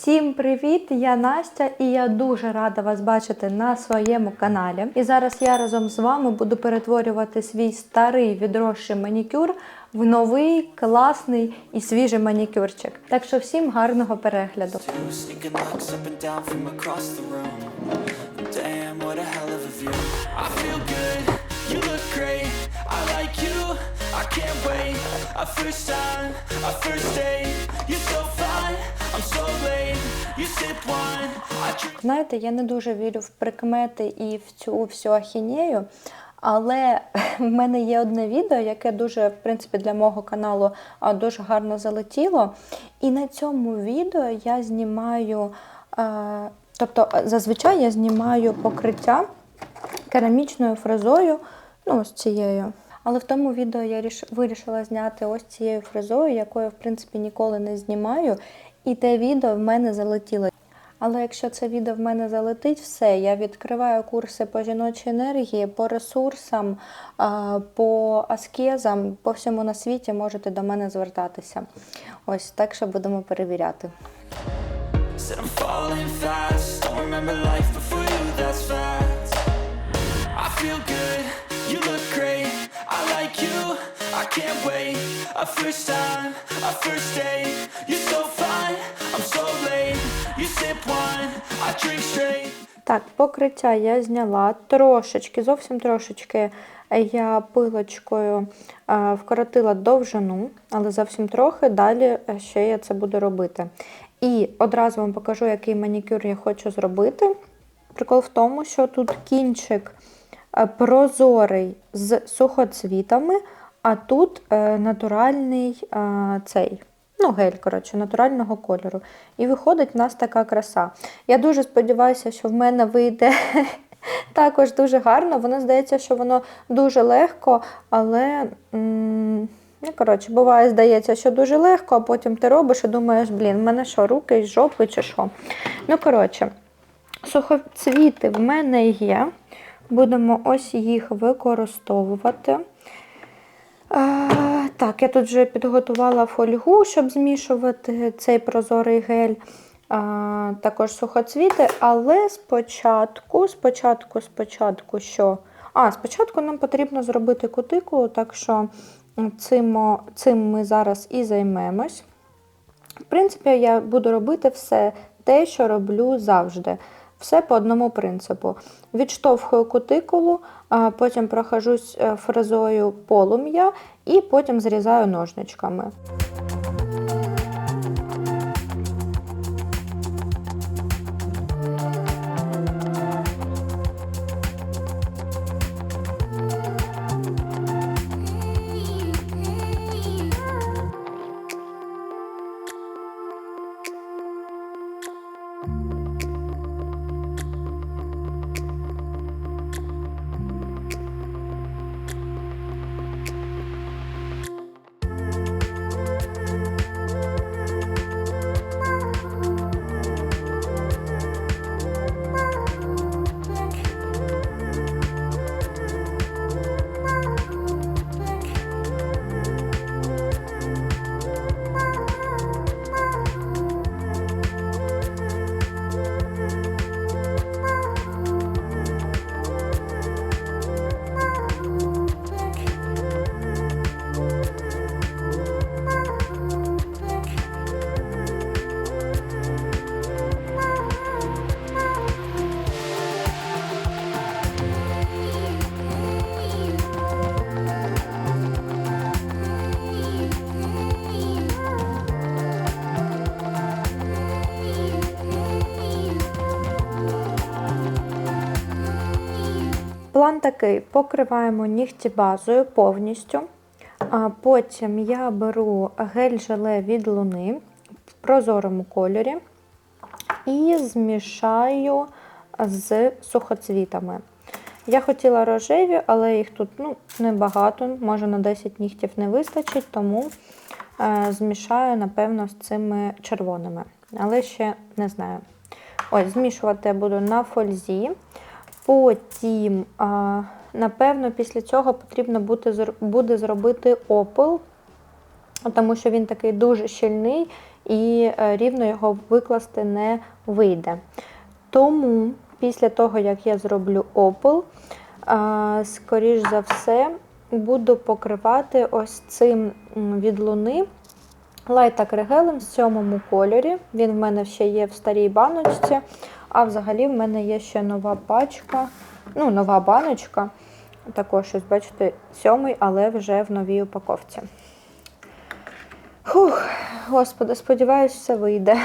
Всім привіт! Я Настя і я дуже рада вас бачити на своєму каналі. І зараз я разом з вами буду перетворювати свій старий відросший манікюр в новий, класний і свіжий манікюрчик. Так що всім гарного перегляду. I can't wait. A first time, a first date. You're so Знаєте, я не дуже вірю в прикмети і в цю всю ахінею. Але в мене є одне відео, яке дуже, в принципі, для мого каналу дуже гарно залетіло. І на цьому відео я знімаю, тобто зазвичай я знімаю покриття керамічною фрезою, ну, ось цією. Але в тому відео я вирішила зняти ось цією фрезою, якою, в принципі, ніколи не знімаю. І те відео в мене залетіло. Але якщо це відео в мене залетить, все, я відкриваю курси по жіночій енергії, по ресурсам, по аскезам, по всьому на світі можете до мене звертатися. Ось так що будемо перевіряти. I feel good, you look great. I like you, I can't wait. A first time, a first date. You're so fine, I'm so late. You sip wine, I drink straight. Так, покриття я зняла трошечки, зовсім трошечки я пилочкою е, вкоротила довжину, але зовсім трохи. Далі е, ще я це буду робити. І одразу вам покажу, який манікюр я хочу зробити. Прикол в тому, що тут кінчик е, прозорий з сухоцвітами, а тут е, натуральний е, цей. Ну, гель, коротше, натурального кольору. І виходить в нас така краса. Я дуже сподіваюся, що в мене вийде також дуже гарно. Воно здається, що воно дуже легко, але. Ну, коротше, буває, здається, що дуже легко, а потім ти робиш і думаєш, блін, в мене що, руки з жопи чи що. Ну, коротше, сухоцвіти в мене є. Будемо ось їх використовувати. Так, я тут вже підготувала фольгу, щоб змішувати цей прозорий гель. А, також сухоцвіти, але спочатку, спочатку, спочатку, що? А, спочатку нам потрібно зробити кутикулу, так що цим, цим ми зараз і займемось. В принципі, я буду робити все те, що роблю завжди. Все по одному принципу. Відштовхую кутикулу, потім прохожусь е, фрезою полум'я і потім зрізаю ножничками. План такий: покриваємо нігті базою повністю. А потім я беру гель-желе від луни в прозорому кольорі і змішаю з сухоцвітами. Я хотіла рожеві, але їх тут ну, небагато, може на 10 нігтів не вистачить, тому е, змішаю, напевно, з цими червоними. Але ще не знаю. Ось, змішувати я буду на фользі. Потім, напевно, після цього потрібно буде, зробити опил, тому що він такий дуже щільний і е, рівно його викласти не вийде. Тому після того, як я зроблю опал, а, скоріш за все, буду покривати ось цим від луни лайт акригелем в сьомому кольорі. Він в мене ще є в старій баночці, а взагалі в мене є ще нова пачка, ну, нова баночка. Також, ось, бачите, сьомий, але вже в новій упаковці. Фух, господи, сподіваюсь, все вийде.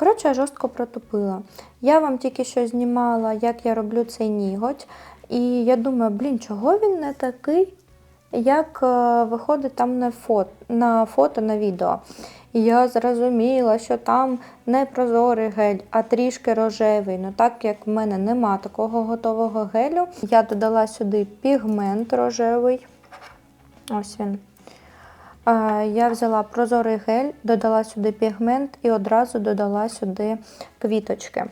Коротше, я жорстко протупила. Я вам тільки що знімала, як я роблю цей ніготь. І я думаю, блін, чого він не такий, як е, виходить там на фото, на фото, на відео. І я зрозуміла, що там не прозорий гель, а трішки рожевий. Ну так як в мене нема такого готового гелю, я додала сюди пігмент рожевий. Ось він. Я взяла прозорий гель, додала сюди пігмент і одразу додала сюди квіточки.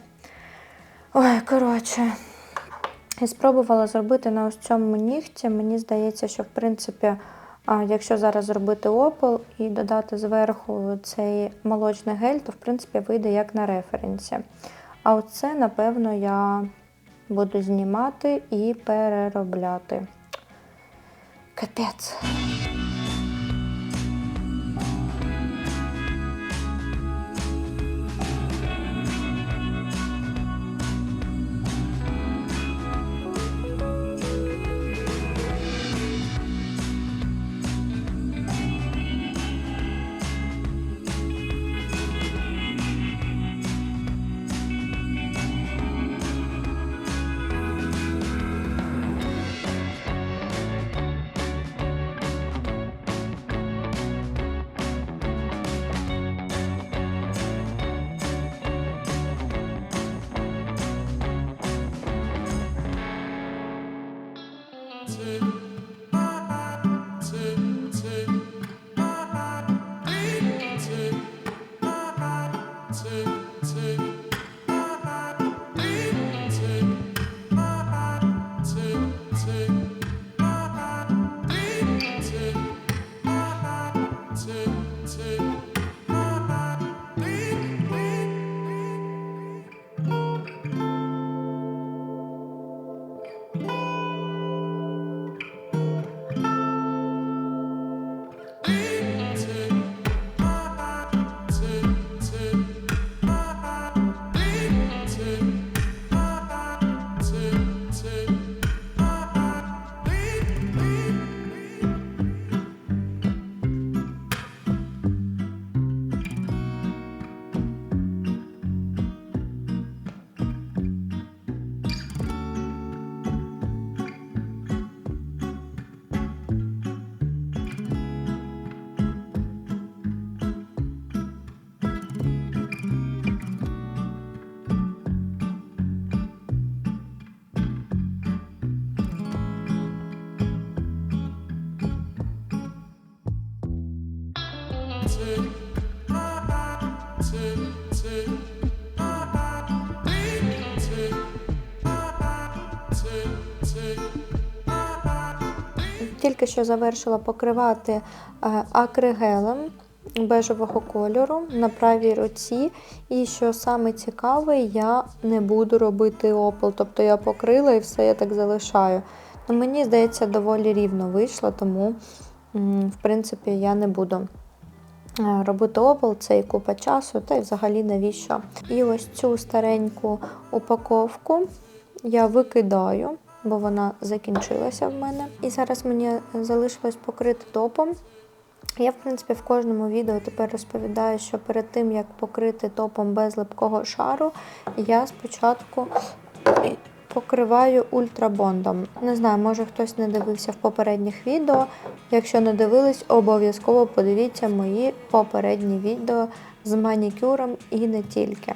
Ой, коротше. І спробувала зробити на ось цьому нігті. Мені здається, що в принципі, якщо зараз зробити опал і додати зверху цей молочний гель, то в принципі вийде як на референсі. А оце, напевно, я буду знімати і переробляти. Капець. Тільки що завершила покривати е, акригелем бежевого кольору на правій руці. І що саме цікаве, я не буду робити опал. Тобто я покрила і все я так залишаю. Ну, мені здається, доволі рівно вийшло, тому, в принципі, я не буду е, робити опал, це і купа часу, та й взагалі навіщо. І ось цю стареньку упаковку я викидаю, бо вона закінчилася в мене. І зараз мені залишилось покрити топом. Я, в принципі, в кожному відео тепер розповідаю, що перед тим, як покрити топом без липкого шару, я спочатку покриваю ультрабондом. Не знаю, може хтось не дивився в попередніх відео. Якщо не дивились, обов'язково подивіться мої попередні відео з манікюром і не тільки.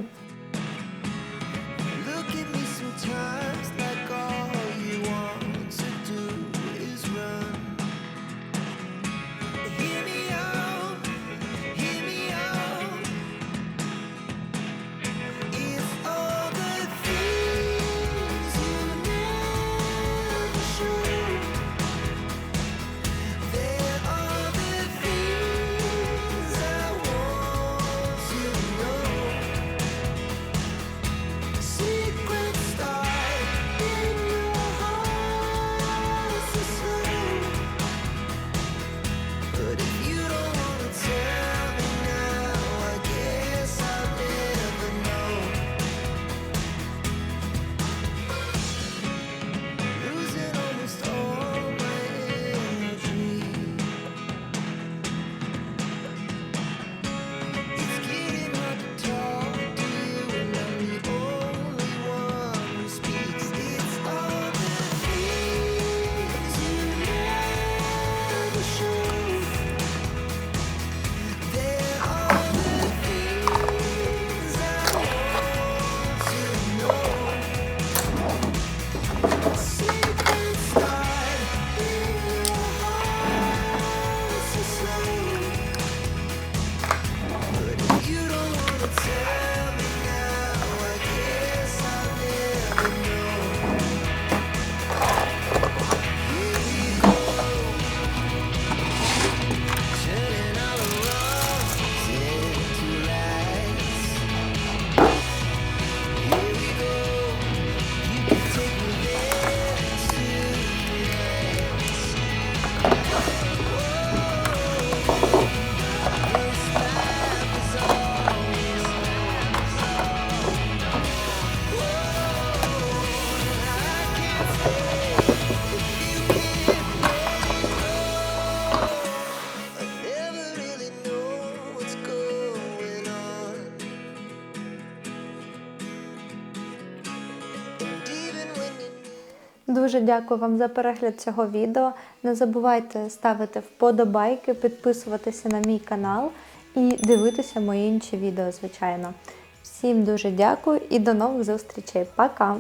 Дуже дякую вам за перегляд цього відео. Не забувайте ставити вподобайки, підписуватися на мій канал і дивитися мої інші відео, звичайно. Всім дуже дякую і до нових зустрічей. Пока!